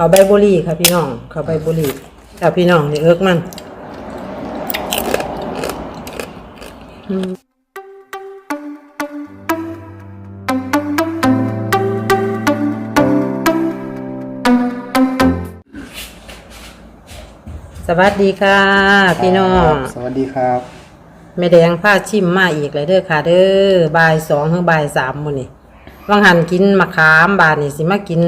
เขาใบบุหรี่ค่ะพี่น้อง เขาใบบุหรี่ค่ะพี่น้องนี่เอิกมันอืมสวัสดีค่ะ พี่น้อง สวัสดีครับ แม่แดงผ้าชิมมาอีกเลยเด้อค่ะ เด้อบ่ายสองถึงบ่ายสามมื้อนี่ว่างหันกินมะขามบานนี่สิมากิน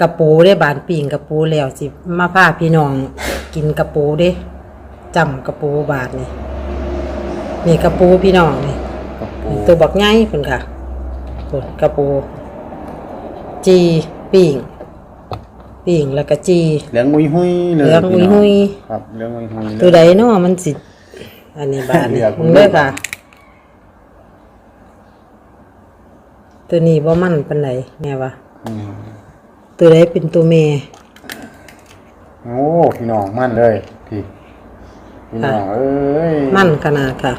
กระปูได้บานปิ่งกระปูแล้วสิมาพาพี่น้องกินกระปูเด้จำกระปูบาทนี่นี่กระปูพี่น้องนี่กับปูตัวบักใหญ่เพิ่นค่ะพุ่นกระปู จีปิ่งปิ่งแล้วก็จีเหลืองอุยหุยเลยเหลืองอุยหุยครับเหลืองอุยหุยเลยตัวใดเนาะมันสิอันนี้บาทนี่เลือกมึงเด้อค่ะ ตัวนี้บ่มันปานใดแม่ว่าอืม ตัวใดเป็นตัวแม่ โอ้พี่น้องมั่นเลยพี่พี่น้องเอ้ยมันขนาดค่ะ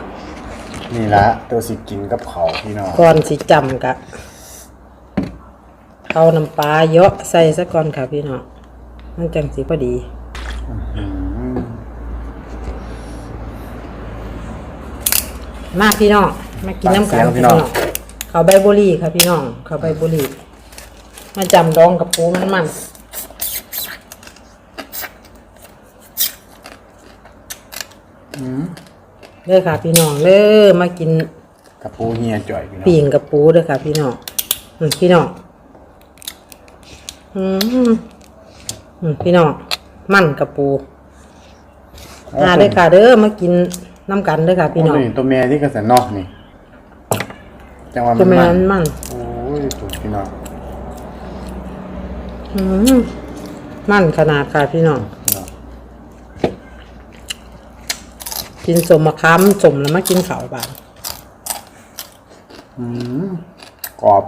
นี่ละตัวสิกินกับเขาวพี่น้องก่อนสิจำกะเอาน้ำปลาเยอะใส่ซะก่อนค่ะพี่น้องมันจังสิพอดีอืมมาพี่น้องมากินน้ำกันพี่น้องเขาใบบุหรี่ค่ะพี่น้องเขาใบบุหรี่ มาจำดองกับปูมันมันอืมเด้อค่ะ พี่น้องเด้อมากินกับปูเฮียจ่อยพี่น้องปีงกับปูเด้อค่ะ พี่น้องอืมพี่น้องอืมอืมพี่น้องมันกับปูมาเด้อค่ะเด้อมากินน้ำกันเด้อค่ะ พี่น้องโยตัวแม่ที่กระสันนอกนี่จังหวะตัวแม่มันนมันโอ้ยถูกพี่น้อง อืมมันขนาดค่ะพี่น้องพี่น้อง กินสมมะขามสมแล้วมากินข้าวบานอืมกรอบ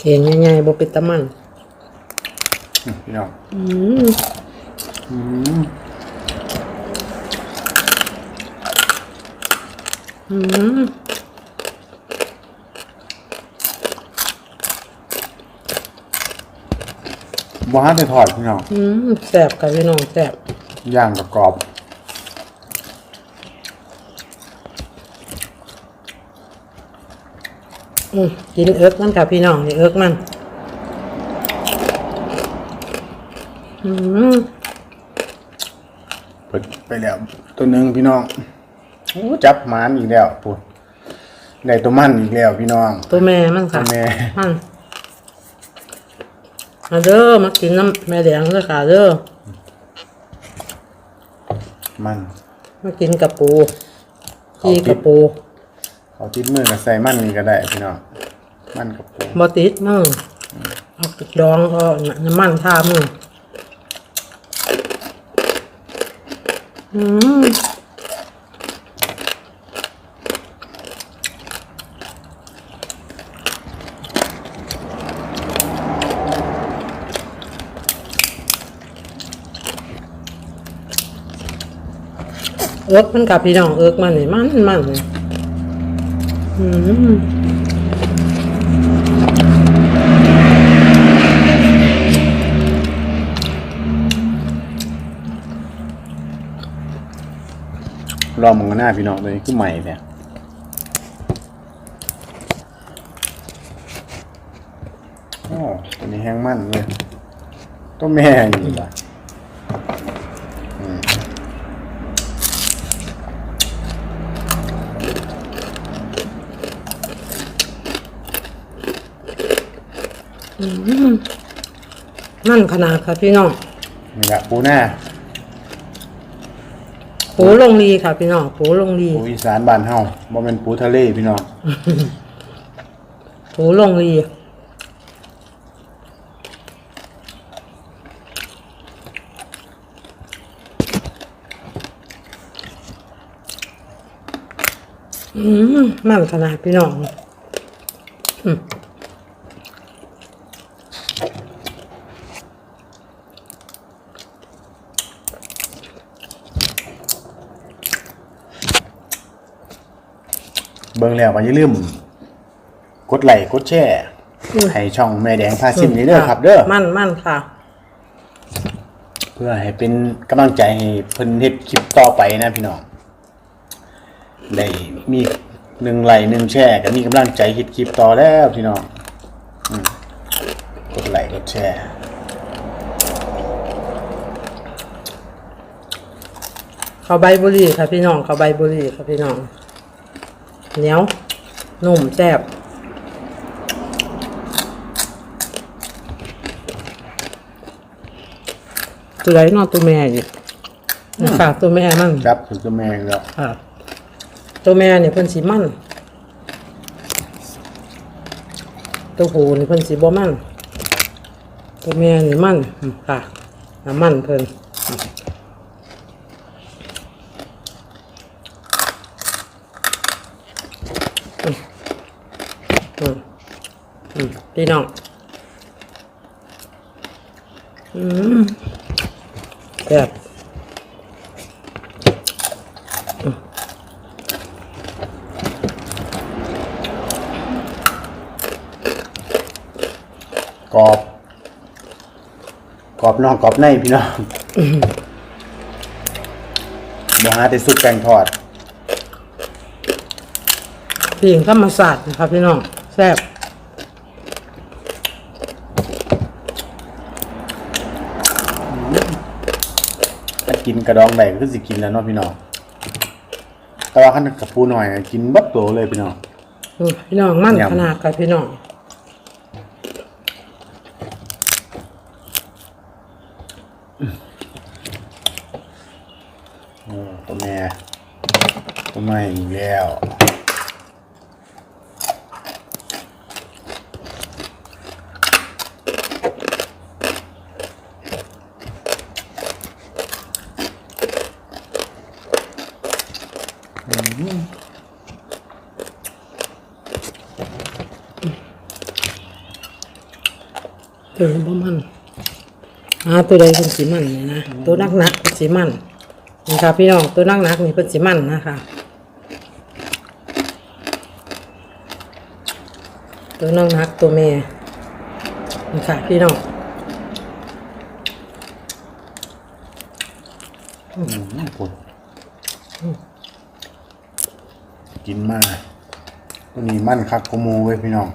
เห็นใหญ่ๆบ่เป็นตะมันอืมพี่น้องอืมอืม อืมบ้านจะทอดพี่น้องอืมแซ่บค่ะพี่น้องแซ่บย่างกับกรอบอืมกินเอิกมันค่ะพี่น้องนี่เอิกมัน อืม เปิดไปแล้วตัวหนึ่งพี่น้อง โอ้จับหมานอีกแล้วปุ๊ได้ตัวมันอีกแล้วพี่น้อง ตัวแม่มันค่ะตัวแม่มันมาเด้อมากินน้ำแม่แดงเด้อค่ะเด้อมัน มากินกับปูจีกับปูเขาติดมือกับใส่มันนี่ก็ได้พี่น้องมันกับปูบอติดมึงเอาดองเอาน้ำมันทามึงอืม เอิกมันกับพี่น้องเอิกมันนี่มันมันอืมรอมึงกันหน้าพี่น้องเลยคือใหม่เนี่ยโอ้ตัวนี้แห้งมันเลยตัวแม่นี่ละ นั่นขนาดค่ะพี่น้องนี่แหละปูหน้าปูลงรีค่ะพี่น้องปูลงรีปูอีสานบ้านเฮาบ่แม่นปูทะเลพี่น้องปูลงรีอืมมันขนาดพี่น้องอืม บิ่งแล้วก็อย่าลืมกดไลค์กดแชร์ให้ช่องแม่แดงพาชิมนี้เด้อครับ เด้อมั่นมั่นค่ะ เพื่อให้เป็นกำลังใจให้เพิ่นเฮ็ดคลิปต่อไปนะพี่น้องได้มีหนึ่งไลค์หนึ่งแชร์ก็มีกำลังใจเฮ็ดคลิปต่อแล้วพี่น้องอืมกดไลค์กดแชร์เขาใบบุหรี่ค่ะพี่น้องเขาใบบุหรี่ค่ะพี่น้อง เหนียวนุ่มแซ่บตัวไหนนอนตัวแม่อยู่ค่ะตัวแม่นั่นครับถึงตัวแม่แล้วค่ะตัวแม่เนี่ยเพิ่นสีมั่น ตัวผู้นี่เพิ่นสีบ่มั่น ตัวแม่นี่มั่นอืมค่ะน้ำมันเพิ่น อืมอืมพี่น้อง อืมแบบกรอบ กรอบนอกกรอบในพี่น้องบ่หาแต่สุดแป้งทอด ปิ่งธรรมศาสตร์นะครับพี่น้องแซ่บถ้ากินกระดองใดก็คือสิกินแล้วเนาะพี่น้อง แต่ว่าขั้นกับปูหน่อยกินเบัดโตเลยพี่น้อง อืมพี่น้องมั่นยำ ขนาดกับพี่น้องโอ้ตัวแม่ตัวแม่อีกแล้ว ตัวนี้บ่มันอ่าตัวใดเป็นสีมันเนี่ยนะตัวนักนักสีมันนี่ครับพี่น้องตัวนักนักนี่เป็นสีมันนะคะตัวนักนักตัวเมย์นี่ค่ะพี่น้องอืมปวด กินมากตัวนี้มั่นคักกว่าหมูเว้ยพี่น้อง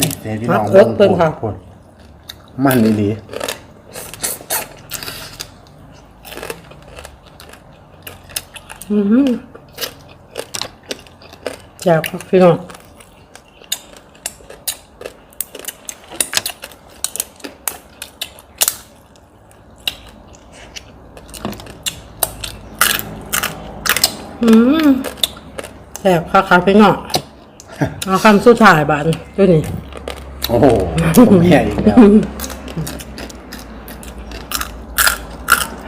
นี่เจ๊พี่น้องครับเอิ้นเพิ่นค่ะปวดมันอีหลีแซ่บครับพี่น้อง อืมแซ่บค่ะครับพี่น้องเอาคำสุดท้ายบานตัวนี้โอ้โหตัวแม่อีกแล้ว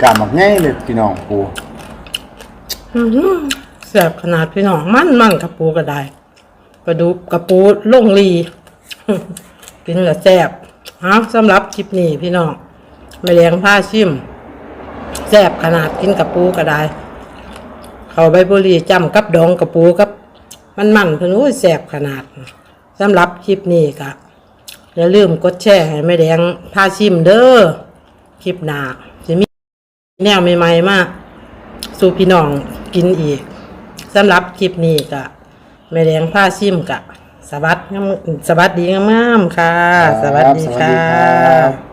กล้ามักง่ายเลยพี่น้องปูแซ่บขนาดพี่น้องมันมันกระปูก็ได้กระดูกกระปูลงลีกินแล้วแซ่บเอาสำหรับคลิปนี้พี่น้องไม่เลี้ยงผ้าชิมแซ่บขนาดกินกระปูก็ได้ เขาใบบุหรีจำกับดองกระปูกับ มันมันๆเพิ่นโอ้ยแซ่บขนาดสำหรับคลิปนี้ก็อย่าลืมกดแชร์ให้แม่แดงผ้าชิมเด้อคลิปหน้าจะมีแนวใหม่ๆมาสู่พี่น้องกินอีกสำหรับคลิปนี้ก็แม่แดงผ้าชิมกะสวัสดีงามสวัสดีงามๆค่ะ สวัสดีสวัสค่ดีครัะบ